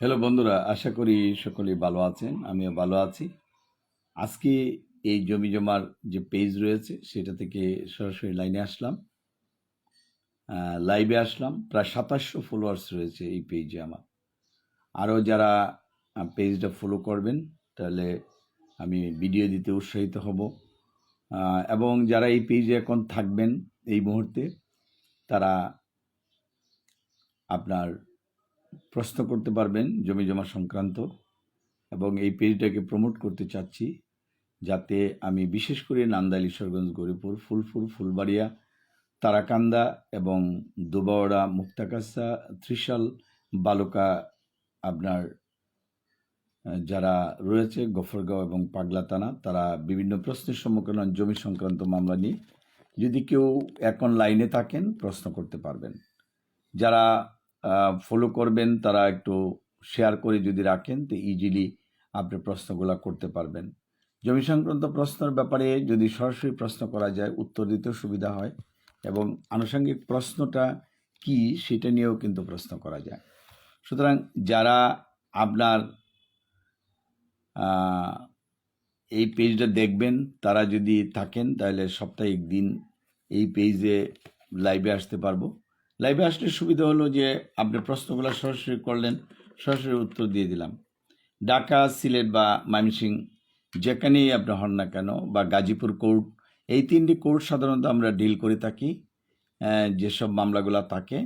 Hello বন্ধুরা, আশা করি সকলেই ভালো আছেন, আমিও ভালো আছি। আজকে এই জমি জমার যে পেজ রয়েছে, সেটা থেকে সরাসরি লাইনে আসলাম। লাইভে আসলাম, প্রায় সাতাশশো ফলোয়ার্স রয়েছে এই পেজে আমার। আরও যারা পেজটা ফলো করবেন, তাহলে আমি ভিডিও দিতে উৎসাহিত হব। এবং যারা এই পেজে এখন থাকবেন, এই মুহূর্তে, তারা আপনার প্রশ্ন করতে পারবেন জমি জমা সংক্রান্ত, এবং এই পেজটাকে প্রমোট করতে চাচ্ছি যাতে আমি বিশেষ করে নান্দাইল, ঈশ্বরগঞ্জ, গরিপুর, ফুলফুল, ফুলবাড়িয়া, তারাকান্দা এবং দুবাওড়া মুক্তাকাসা ত্রিশাল, বালুকা আপনার যারা রয়েছে, গফরগাঁও এবং পাগলাতানা তারা বিভিন্ন প্রশ্নের সম্মুখীন হন জমি সংক্রান্ত মামলা নিয়ে। যদি কেউ এখন লাইনে থাকেন, প্রশ্ন করতে পারবেন। যারা ফলো করবেন, তারা একটু শেয়ার করে যদি রাখেন, তো ইজিলি আপনি প্রশ্নগুলো করতে পারবেন। জমি সংক্রান্ত প্রশ্নের ব্যাপারে যদি সরাসরি প্রশ্ন করা যায়, উত্তর দিতেও সুবিধা হয় এবং আনুষঙ্গিক প্রশ্নটা কি সেটা নিয়েও কিন্তু প্রশ্ন করা যায়। সুতরাং যারা আপনার এই পেজটা দেখবেন, তারা যদি থাকেন, তাহলে সাপ্তাহিক দিন এই পেজে লাইভে আসতে পারব। লাইভে আসলে সুবিধা হলো যে আপনি প্রশ্নগুলো সরাসরি করলেন, সরাসরি উত্তর দিয়ে দিলাম। ঢাকা, সিলেট বা ময়মনসিং যেখানেই আপনি হন না কেন বা গাজীপুর কোর্ট, এই তিনটি কোর্ট সাধারণত আমরা ডিল করে থাকি যেসব মামলাগুলো থাকে।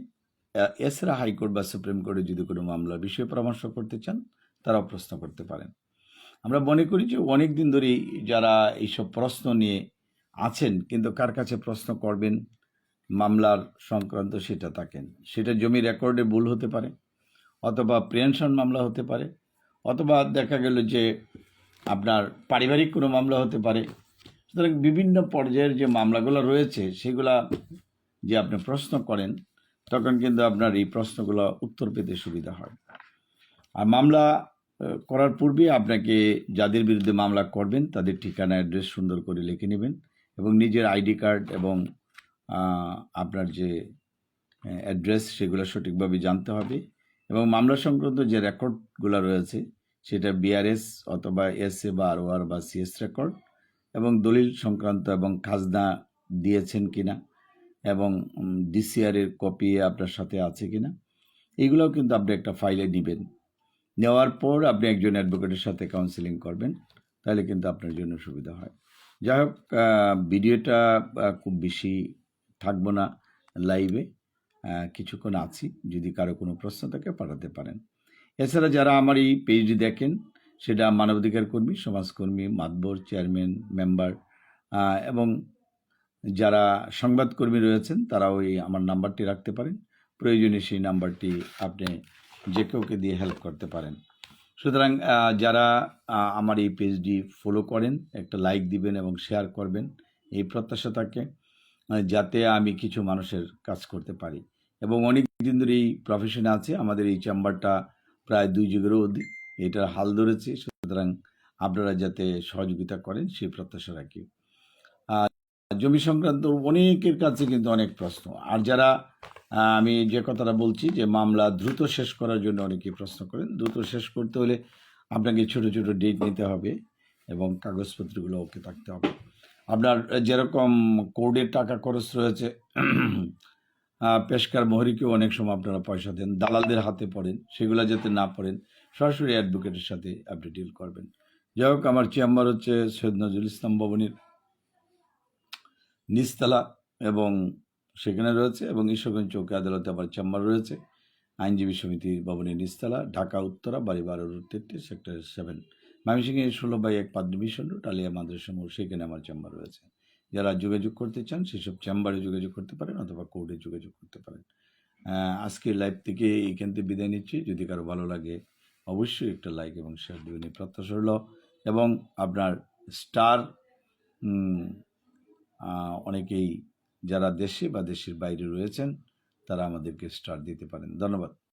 এছাড়া হাইকোর্ট বা সুপ্রিম কোর্টে যদি কোনো মামলা বিষয়ে পরামর্শ করতে চান, তারাও প্রশ্ন করতে পারেন। আমরা মনে করি যে অনেক দিন ধরেই যারা এইসব প্রশ্ন নিয়ে আছেন, কিন্তু কার কাছে প্রশ্ন করবেন মামলার সংক্রান্ত সেটা থাকেন সেটা জমি রেকর্ডে ভুল হতে পারে, অথবা প্রিয়েনশন মামলা হতে পারে, অথবা দেখা গেল যে আপনার পারিবারিক কোনো মামলা হতে পারে। সুতরাং বিভিন্ন পর্যায়ের যে মামলাগুলো রয়েছে, সেগুলা যে আপনি প্রশ্ন করেন, তখন কিন্তু আপনার এই প্রশ্নগুলো উত্তর পেতে সুবিধা হয়। আর মামলা করার পূর্বে আপনাকে যাদের বিরুদ্ধে মামলা করবেন, তাদের ঠিকানা, অ্যাড্রেস সুন্দর করে লিখে নেবেন এবং নিজের আইডি কার্ড এবং আপনার যে অ্যাড্রেস সেগুলো সঠিকভাবে জানতে হবে এবং মামলা সংক্রান্ত যে রেকর্ডগুলো রয়েছে, সেটা বিআরএস অথবা এস এ বা আর বা সিএস রেকর্ড এবং দলিল সংক্রান্ত এবং খাজনা দিয়েছেন কিনা এবং ডিসিআর এর কপি আপনার সাথে আছে কিনা, এগুলোও কিন্তু আপনি একটা ফাইলে নেবেন। নেওয়ার পর আপনি একজন অ্যাডভোকেটের সাথে কাউন্সিলিং করবেন, তাহলে কিন্তু আপনার জন্য সুবিধা হয়। যাই হোক ভিডিওটা খুব বেশি থাকব না লাইভে কিছুক্ষণ আছি। যদি কারও কোনো প্রশ্ন থাকে পাঠাতে পারেন। এছাড়া যারা আমার এই পেজটি দেখেন, সেটা মানবাধিকার কর্মী, সমাজকর্মী, মাতবর চেয়ারম্যান মেম্বার এবং যারা সংবাদকর্মী রয়েছেন, তারাও এই আমার নাম্বারটি রাখতে পারেন। প্রয়োজনে সেই নাম্বারটি আপনি যে কাউকে দিয়ে হেল্প করতে পারেন। সুতরাং যারা আমার এই পেজটি ফলো করেন, একটা লাইক দিবেন এবং শেয়ার করবেন, এই প্রত্যাশা থাকে। যাতে আমি কিছু মানুষের কাজ করতে পারি। এবং অনেক দিন ধরে এই প্রফেশনে আছে, আমাদের এই চেম্বারটা প্রায় দুই যুগেরও অধিক। এটার হাল ধরেছে, সুতরাং আপনারা যাতে সহযোগিতা করেন, সেই প্রত্যাশা রাখি। জমি সংক্রান্ত অনেকের কাছে কিন্তু অনেক প্রশ্ন। আর যারা আমি যে কথাটা বলছি যে মামলা দ্রুত শেষ করার জন্য অনেকেই প্রশ্ন করেন, দ্রুত শেষ করতে হলে আপনাকে ছোট ছোট ডেট নিতে হবে এবং কাগজপত্রগুলো ওকে থাকতে হবে। আপনার যেরকম কোর্টের টাকা খরচ রয়েছে পেশকার মহরিকেও অনেক সময় আপনারা পয়সা দেন, দালালদের হাতে পড়েন, সেগুলো যাতে না পড়েন, সরাসরি অ্যাডভোকেটের সাথে আপনি ডিল করবেন। যাই হোক, আমার চেম্বার হচ্ছে সৈয়দ নজরুল ইসলাম ভবনের নিচতলা এবং সেখানে রয়েছে এবং ঈশ্বরগঞ্জ চৌকি আদালতে আমার চেম্বার রয়েছে। আইনজীবী সমিতির ভবনের নিচতলা, ঢাকা, উত্তরা, বাড়ি বারো, রোড তেত্রিশ, সেক্টর সেভেন। ময়মনসিংহে ষোলো বাই এক পাঁচ ডিভিশন টালিয়া মাদ্রাসা মোড়, সেখানে আমার চেম্বার রয়েছে। যারা যোগাযোগ করতে চান, সেসব চেম্বারে যোগাযোগ করতে পারেন অথবা কোর্টে যোগাযোগ করতে পারেন। আজকে লাইভ থেকে এইখান থেকে বিদায় নিচ্ছি। যদি কারও ভালো লাগে, অবশ্যই একটা লাইক এবং শেয়ার দেবেন প্রত্যাশা হলো এবং আপনার স্টার অনেকেই যারা দেশে বা দেশের বাইরে রয়েছেন, তারা আমাদেরকে স্টার দিতে পারেন। ধন্যবাদ।